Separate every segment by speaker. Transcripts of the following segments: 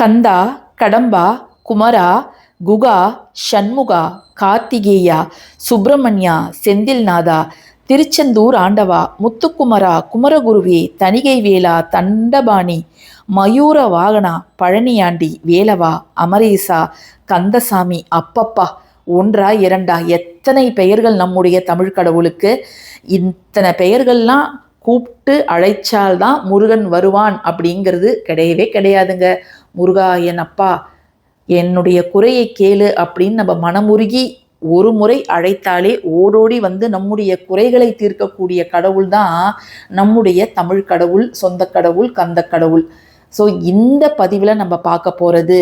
Speaker 1: கந்தா கடம்பா குமரா குகா ஷண்முகா கார்த்திகேயா சுப்பிரமணியா செந்தில்நாதா திருச்செந்தூர் ஆண்டவா முத்துக்குமரா குமரகுருவே தணிகை வேலா தண்டபாணி மயூர வாகனா பழனியாண்டி வேலவா அமரேசா கந்தசாமி அப்பப்பா ஒன்றா இரண்டா எத்தனை பெயர்கள் நம்முடைய தமிழ் கடவுளுக்கு? இத்தனை பெயர்கள்லாம் கூப்பிட்டு அழைச்சால்தான் முருகன் வருவான் அப்படிங்கிறது கிடையவே கிடையாதுங்க. முருகா என் அப்பா என்னுடைய குறையை கேளு அப்படின்னு நம்ம மனமுருகி ஒரு முறை அழைத்தாலே ஓடோடி வந்து நம்முடைய குறைகளை தீர்க்கக்கூடிய கடவுள் தான் நம்முடைய தமிழ் கடவுள் சொந்த கடவுள் கந்த கடவுள். ஸோ இந்த பதிவில் நம்ம பார்க்க போகிறது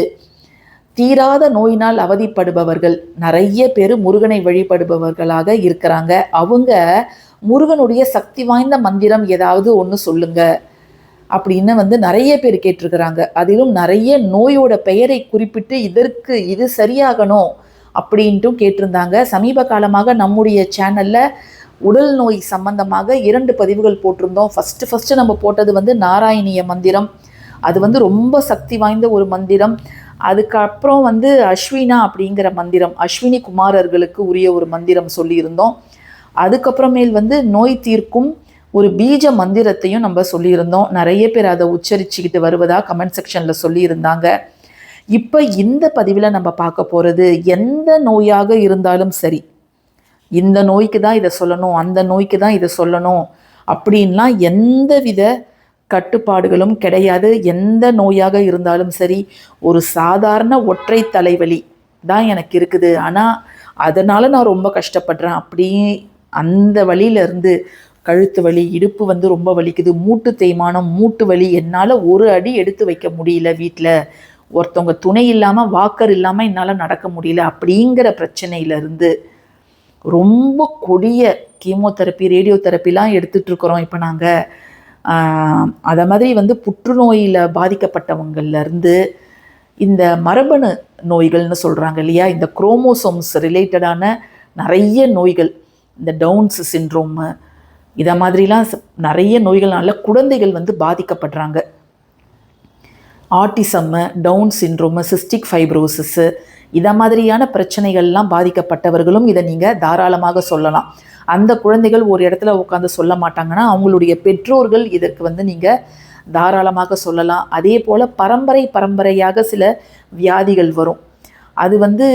Speaker 1: தீராத நோயினால் அவதிப்படுபவர்கள். நிறைய பேர் முருகனை வழிபடுபவர்களாக இருக்கிறாங்க. அவங்க முருகனுடைய சக்தி வாய்ந்த மந்திரம் ஏதாவது ஒன்று சொல்லுங்க அப்படின்னு வந்து நிறைய பேர் கேட்டிருக்கிறாங்க. அதிலும் நிறைய நோயோட பெயரை குறிப்பிட்டு இதற்கு இது சரியாகணும் அப்படின்ட்டும் கேட்டிருந்தாங்க. சமீப காலமாக நம்முடைய சேனலில் உடல் நோய் சம்பந்தமாக இரண்டு பதிவுகள் போட்டிருந்தோம். ஃபஸ்ட்டு ஃபஸ்ட்டு நம்ம போட்டது வந்து நாராயணிய மந்திரம். அது வந்து ரொம்ப சக்தி வாய்ந்த ஒரு மந்திரம். அதுக்கப்புறம் வந்து அஸ்வினா அப்படிங்கிற மந்திரம். அஸ்வினி குமாரர்களுக்கு உரிய ஒரு மந்திரம் சொல்லியிருந்தோம். அதுக்கப்புறமேல் வந்து நோய் தீர்க்கும் ஒரு பீஜ மந்திரத்தையும் நம்ம சொல்லியிருந்தோம். நிறைய பேர் அதை உச்சரிச்சுக்கிட்டு வருவதாக கமெண்ட் செக்ஷனில் சொல்லியிருந்தாங்க. இப்போ இந்த பதிவில் நம்ம பார்க்க போகிறது எந்த நோயாக இருந்தாலும் சரி இந்த நோய்க்கு தான் இதை சொல்லணும் அந்த நோய்க்கு தான் இதை சொல்லணும் அப்படின்லாம் எந்த வித கட்டுப்பாடுகளும் கிடையாது. எந்த நோயாக இருந்தாலும் சரி ஒரு சாதாரண ஒற்றை தலைவலி தான் எனக்கு இருக்குது. ஆனால் அதனால் நான் ரொம்ப கஷ்டப்படுறேன் அப்படி அந்த வழியிலேருந்து கழுத்து வலி இடுப்பு வந்து ரொம்ப வலிக்குது மூட்டு தேய்மானம் மூட்டு வலி என்னால் ஒரு அடி எடுத்து வைக்க முடியல வீட்டில் ஒருத்தவங்க துணை இல்லாமல் வாக்கர் இல்லாமல் என்னால் நடக்க முடியல அப்படிங்கிற பிரச்சனையிலேருந்து ரொம்ப கொடிய கீமோதெரப்பி ரேடியோ தெரப்பிலாம் எடுத்துகிட்டு இப்போ நாங்கள் அதை மாதிரி வந்து புற்றுநோயில் பாதிக்கப்பட்டவங்கள்லேருந்து இந்த மரபணு நோய்கள்னு சொல்கிறாங்க இல்லையா? இந்த குரோமோசோம்ஸ் ரிலேட்டடான நிறைய நோய்கள் இந்த டவுன்ஸ் சின்ட்ரோமு இதை மாதிரிலாம் நிறைய நோய்கள்னால குழந்தைகள் வந்து பாதிக்கப்படுறாங்க. ஆட்டிசம்மு டவுன் சின்ரோமு சிஸ்டிக் ஃபைப்ரோசிஸ்ஸு இதை மாதிரியான பிரச்சனைகள்லாம் பாதிக்கப்பட்டவர்களும் இதை நீங்கள் தாராளமாக சொல்லலாம். அந்த குழந்தைகள் ஒரு இடத்துல உட்காந்து சொல்ல மாட்டாங்கன்னா அவங்களுடைய பெற்றோர்கள் இதற்கு வந்து நீங்கள் தாராளமாக சொல்லலாம். அதே போல் பரம்பரை பரம்பரையாக சில வியாதிகள் வரும். அது வந்து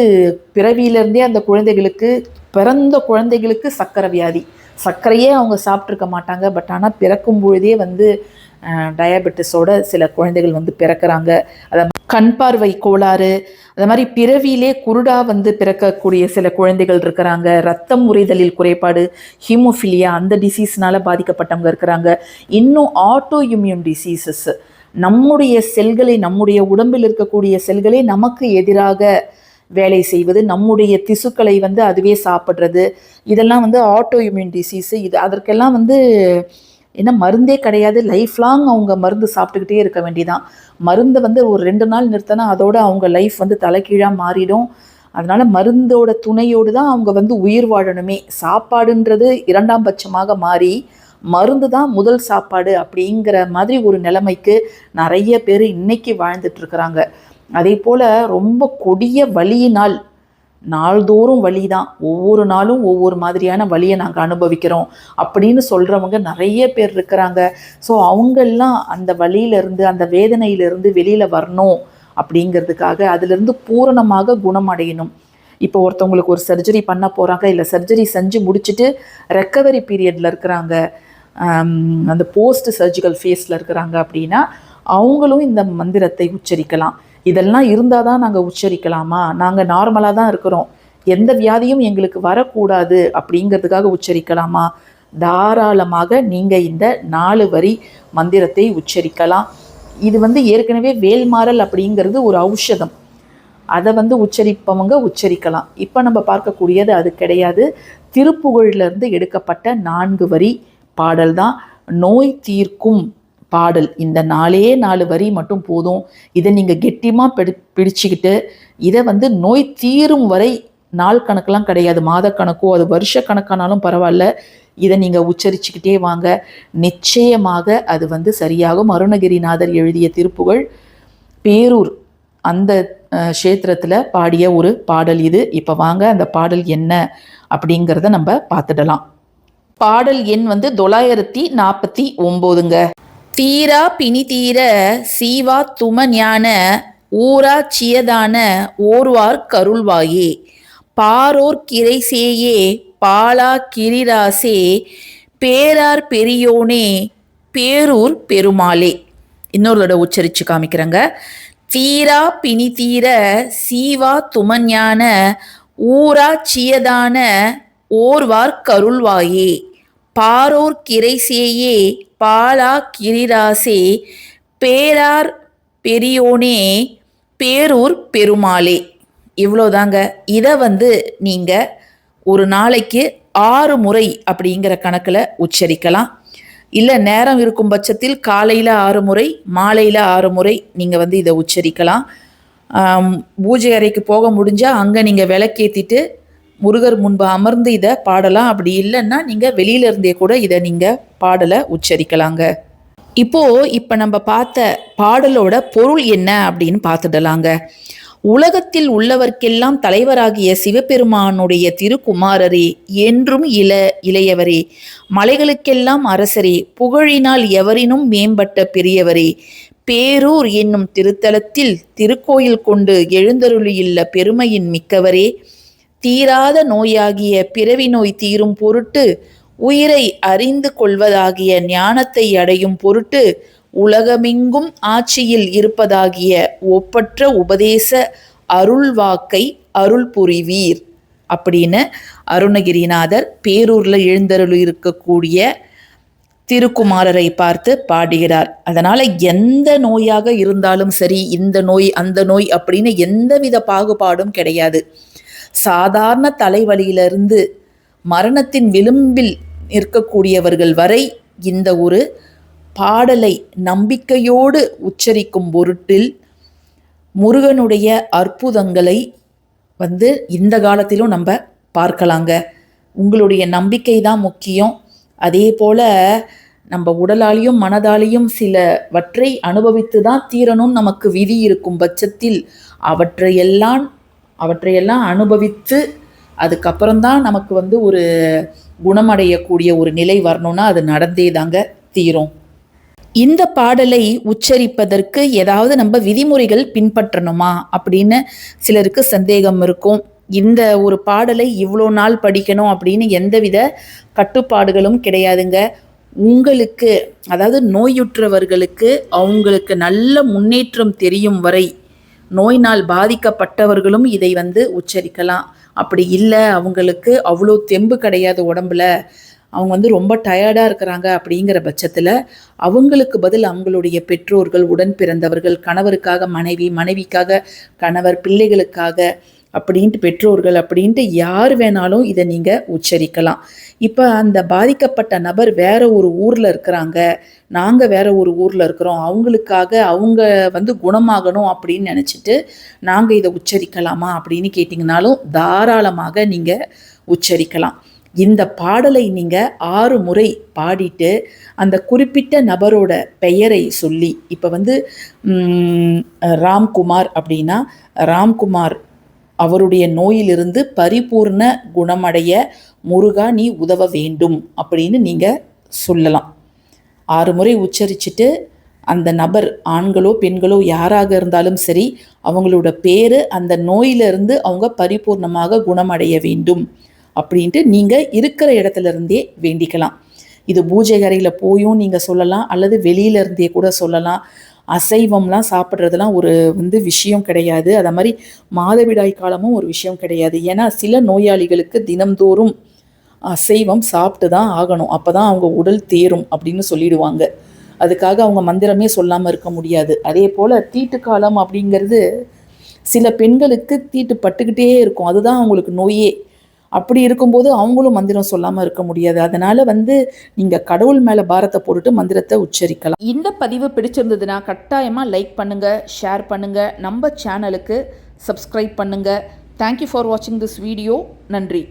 Speaker 1: பிறவியிலேருந்தே அந்த குழந்தைகளுக்கு பிறந்த குழந்தைகளுக்கு சர்க்கரை வியாதி. சர்க்கரையே அவங்க சாப்பிட்ருக்க மாட்டாங்க. பட் ஆனால் பிறக்கும் பொழுதே வந்து டயபெட்டிஸோட சில குழந்தைகள் வந்து பிறக்கிறாங்க. அதை கண் பார்வை கோளாறு அது மாதிரி பிறவியிலே குருடா வந்து பிறக்கக்கூடிய சில குழந்தைகள் இருக்கிறாங்க. ரத்தம் உறைதலில் குறைபாடு ஹீமோஃபிலியா அந்த டிசீஸ்னால பாதிக்கப்பட்டவங்க இருக்கிறாங்க. இன்னும் ஆட்டோ இம்யூன் டிசீசஸ் நம்முடைய செல்களை நம்முடைய உடம்பில் இருக்கக்கூடிய செல்களே நமக்கு எதிராக வேலை செய்வது நம்முடைய திசுக்களை வந்து அதுவே சாப்பிட்றது இதெல்லாம் வந்து ஆட்டோ இம்யூன் டிசீஸு இது அதற்கெல்லாம் வந்து என்ன மருந்தே கிடையாது. லைஃப் லாங் அவங்க மருந்து சாப்பிட்டுக்கிட்டே இருக்க வேண்டியதான் மருந்தை வந்து ஒரு ரெண்டு நாள் நிறுத்தினா அதோட அவங்க லைஃப் வந்து தலைகீழாக மாறிடும். அதனால மருந்தோட துணையோடு தான் அவங்க வந்து உயிர் வாழணுமே. சாப்பாடுன்றது இரண்டாம் பட்சமாக மாறி மருந்து தான் முதல் சாப்பாடு அப்படிங்கிற மாதிரி ஒரு நிலைமைக்கு நிறைய பேர் இன்னைக்கு வாழ்ந்துட்டு இருக்கிறாங்க. அதே போல் ரொம்ப கொடிய வழியினால் நாள்தோறும் வழி தான் ஒவ்வொரு நாளும் ஒவ்வொரு மாதிரியான வழியை நாங்கள் அனுபவிக்கிறோம் அப்படின்னு சொல்கிறவங்க நிறைய பேர் இருக்கிறாங்க. ஸோ அவங்கெல்லாம் அந்த வழியிலேருந்து அந்த வேதனையிலேருந்து வெளியில் வரணும் அப்படிங்கிறதுக்காக அதிலிருந்து பூரணமாக குணமடையணும். இப்போ ஒருத்தவங்களுக்கு ஒரு சர்ஜரி பண்ண போகிறாங்க இல்லை சர்ஜரி செஞ்சு முடிச்சுட்டு ரெக்கவரி பீரியடில் இருக்கிறாங்க அந்த போஸ்ட் சர்ஜிக்கல் ஃபேஸில் இருக்கிறாங்க அப்படின்னா அவங்களும் இந்த மந்திரத்தை உச்சரிக்கலாம். இதெல்லாம் இருந்தால் தான் நாங்கள் உச்சரிக்கலாமா? நாங்கள் நார்மலாக தான் இருக்கிறோம். எந்த வியாதியும் எங்களுக்கு வரக்கூடாது அப்படிங்கிறதுக்காக உச்சரிக்கலாமா? தாராளமாக நீங்கள் இந்த நாலு வரி மந்திரத்தை உச்சரிக்கலாம். இது வந்து ஏற்கனவே வேல்மாறல் அப்படிங்கிறது ஒரு ஔஷதம். அதை வந்து உச்சரிப்பவங்க உச்சரிக்கலாம். இப்போ நம்ம பார்க்கக்கூடியது அது கிடையாது. திருப்புகழ்லேருந்து எடுக்கப்பட்ட நான்கு வரி பாடல் தான் நோய் தீர்க்கும். பாடல். இந்த நாலே நாலு வரி மட்டும் போதும். இதை நீங்கள் கெட்டியமாக பிடி பிடிச்சிக்கிட்டு இதை வந்து நோய் தீரும் வரை நாள் கணக்கெலாம் கிடையாது. மாதக்கணக்கோ அது வருஷ கணக்கானாலும் பரவாயில்ல. இதை நீங்கள் உச்சரிச்சுக்கிட்டே வாங்க. நிச்சயமாக அது வந்து சரியாகும். அருணகிரிநாதர் எழுதிய திருப்புகழ் பேரூர் அந்த க்ஷேத்திரத்தில் பாடிய ஒரு பாடல் இது. இப்போ வாங்க அந்த பாடல் என்ன அப்படிங்கிறத நம்ம பார்த்துடலாம். பாடல் எண் வந்து தொள்ளாயிரத்தி நாற்பத்தி ஒம்போதுங்க. தீரா பிணி தீர சீவா தும ஞான ஊரா சியதான ஓர்வார் கருள்வாயே. பாரோர் கிரைசேயே பாலா கிரிராசே பேரார் பெரியோனே பேரூர் பெருமாளே. இன்னொரு தடவை உச்சரித்து காமிக்கிறேங்க. தீரா பிணி தீர சீவா துமஞான ஊரா சியதான ஓர்வார் கருள்வாயே. பாரோர் கிரைசேயே பாலா கிரிராசே பேரார் பெரியோனே பேரூர் பெருமாளே. இவ்வளோதாங்க. இதை வந்து நீங்கள் ஒரு நாளைக்கு ஆறு முறை அப்படிங்கிற கணக்கில் உச்சரிக்கலாம். இல்லை நேரம் இருக்கும் பட்சத்தில் காலையில் ஆறு முறை மாலையில் ஆறு முறை நீங்கள் வந்து இதை உச்சரிக்கலாம். பூஜை அறைக்கு போக முடிஞ்சால் அங்கே நீங்கள் விளக்கேற்றிட்டு முருகர் முன்பு அமர்ந்து இதை பாடலாம். அப்படி இல்லைன்னா நீங்கள் வெளியில இருந்தே கூட இதை நீங்கள் பாடலை உச்சரிக்கலாங்க. இப்போ இப்போ நம்ம பார்த்த பாடலோட பொருள் என்ன அப்படின்னு பார்த்துடலாங்க. உலகத்தில் உள்ளவர்க்கெல்லாம் தலைவராகிய சிவபெருமானுடைய திருக்குமாரரே என்றும் இள இளையவரே. மலைகளுக்கெல்லாம் அரசரே புகழினால் எவரினும் மேம்பட்ட பெரியவரே. பேரூர் என்னும் திருத்தலத்தில் திருக்கோயில் கொண்டு எழுந்தருளியுள்ள பெருமையின் மிக்கவரே. தீராத நோயாகிய பிறவி நோய் தீரும் பொருட்டு உயிரை அறிந்து கொள்வதாகிய ஞானத்தை அடையும் பொருட்டு உலகமெங்கும் ஆட்சியில் இருப்பதாகிய ஒப்பற்ற உபதேச அருள்வாக்கை அருள் புரிவீர். அப்படின்னு அருணகிரிநாதர் பேரூரில் எழுந்தருள் இருக்கக்கூடிய திருக்குமாரரை பார்த்து பாடுகிறார். அதனால் எந்த நோயாக இருந்தாலும் சரி இந்த நோய் அந்த நோய் அப்படின்னு எந்தவித பாகுபாடும் கிடையாது. சாதாரண தலைவலியிலிருந்து மரணத்தின் விளிம்பில் இருக்கக்கூடியவர்கள் வரை இந்த ஒரு பாடலை நம்பிக்கையோடு உச்சரிக்கும் பொருட்டில் முருகனுடைய அற்புதங்களை வந்து இந்த காலத்திலும் நம்ம பார்க்கலாங்க. உங்களுடைய நம்பிக்கை தான் முக்கியம். அதே போல் நம்ம உடலாலையும் மனதாலையும் சிலவற்றை அனுபவித்து தான் தீரணும் நமக்கு விதி இருக்கும் பட்சத்தில் அவற்றையெல்லாம் அவற்றையெல்லாம் அனுபவித்து அதுக்கப்புறம்தான் நமக்கு வந்து ஒரு குணமடையக்கூடிய ஒரு நிலை வரணும்னா அது நடந்தே தாங்க தீரும். இந்த பாடலை உச்சரிப்பதற்கு ஏதாவது நம்ம விதிமுறைகள் பின்பற்றணுமா அப்படின்னு சிலருக்கு சந்தேகம் இருக்கும். இந்த ஒரு பாடலை இவ்வளோ நாள் படிக்கணும் அப்படின்னு எந்தவித கட்டுப்பாடுகளும் கிடையாதுங்க. உங்களுக்கு அதாவது நோயுற்றவர்களுக்கு அவங்களுக்கு நல்ல முன்னேற்றம் தெரியும் வரை நோயினால் பாதிக்கப்பட்டவர்களும் இதை வந்து உச்சரிக்கலாம். அப்படி இல்லை அவங்களுக்கு அவ்வளோ தெம்பு கிடையாது உடம்புல. அவங்க வந்து ரொம்ப டயர்டாக இருக்கிறாங்க அப்படிங்கிற பட்சத்தில் அவங்களுக்கு பதில் அவங்களுடைய பெற்றோர்கள் உடன் பிறந்தவர்கள் கணவருக்காக மனைவி மனைவிக்காக கணவர் பிள்ளைகளுக்காக அப்படின்ட்டு பெற்றோர்கள் அப்படின்ட்டு யார் வேணாலும் இதை நீங்கள் உச்சரிக்கலாம். இப்போ அந்த பாதிக்கப்பட்ட நபர் வேற ஒரு ஊரில் இருக்கிறாங்க. நாங்கள் வேற ஒரு ஊரில் இருக்கிறோம். அவங்களுக்காக அவங்க வந்து குணமாகணும் அப்படின்னு நினச்சிட்டு நாங்கள் இதை உச்சரிக்கலாமா அப்படின்னு கேட்டிங்கனாலும் தாராளமாக நீங்கள் உச்சரிக்கலாம். இந்த பாடலை நீங்கள் ஆறு முறை பாடிட்டு அந்த குறிப்பிட்ட நபரோட பெயரை சொல்லி இப்போ வந்து ராம்குமார் அப்படின்னா ராம்குமார் அவருடைய நோயிலிருந்து பரிபூர்ண குணமடைய முருகா நீ உதவ வேண்டும் அப்படின்னு நீங்கள் சொல்லலாம். ஆறு முறை உச்சரிச்சுட்டு அந்த நபர் ஆண்களோ பெண்களோ யாராக இருந்தாலும் சரி அவங்களோட பேர் அந்த நோயிலிருந்து அவங்க பரிபூர்ணமாக குணமடைய வேண்டும் அப்படின்ட்டு நீங்கள் இருக்கிற இடத்துல இருந்தே வேண்டிக்கலாம். இது பூஜை அறையில் போயும் நீங்கள் சொல்லலாம் அல்லது வெளியில இருந்தே கூட சொல்லலாம். அசைவம்லாம் சாப்பிட்றதுலாம் ஒரு வந்து விஷயம் கிடையாது. அதை மாதிரி மாதவிடாய் காலமும் ஒரு விஷயம் கிடையாது. ஏன்னா சில நோயாளிகளுக்கு தினம்தோறும் அசைவம் சாப்பிட்டு தான் ஆகணும். அப்போ தான் அவங்க உடல் தேரும் அப்படின்னு சொல்லிடுவாங்க. அதுக்காக அவங்க மந்திரமே சொல்லாமல் இருக்க முடியாது. அதே போல் தீட்டு காலம் அப்படிங்கிறது சில பெண்களுக்கு தீட்டு பட்டுக்கிட்டே இருக்கும். அதுதான் அவங்களுக்கு நோயே. அப்படி இருக்கும்போது அவங்களும் மந்திரம் சொல்லாமல் இருக்க முடியாது. அதனால வந்து நீங்கள் கடவுள் மேலே பாரத்தை போட்டுட்டு மந்திரத்தை உச்சரிக்கலாம். இந்த பதிவு பிடிச்சிருந்ததுன்னா கட்டாயமாக லைக் பண்ணுங்கள் ஷேர் பண்ணுங்கள் நம்ம சேனலுக்கு சப்ஸ்கிரைப் பண்ணுங்கள் தேங்க்யூ ஃபார் வாட்சிங் திஸ் வீடியோ நன்றி.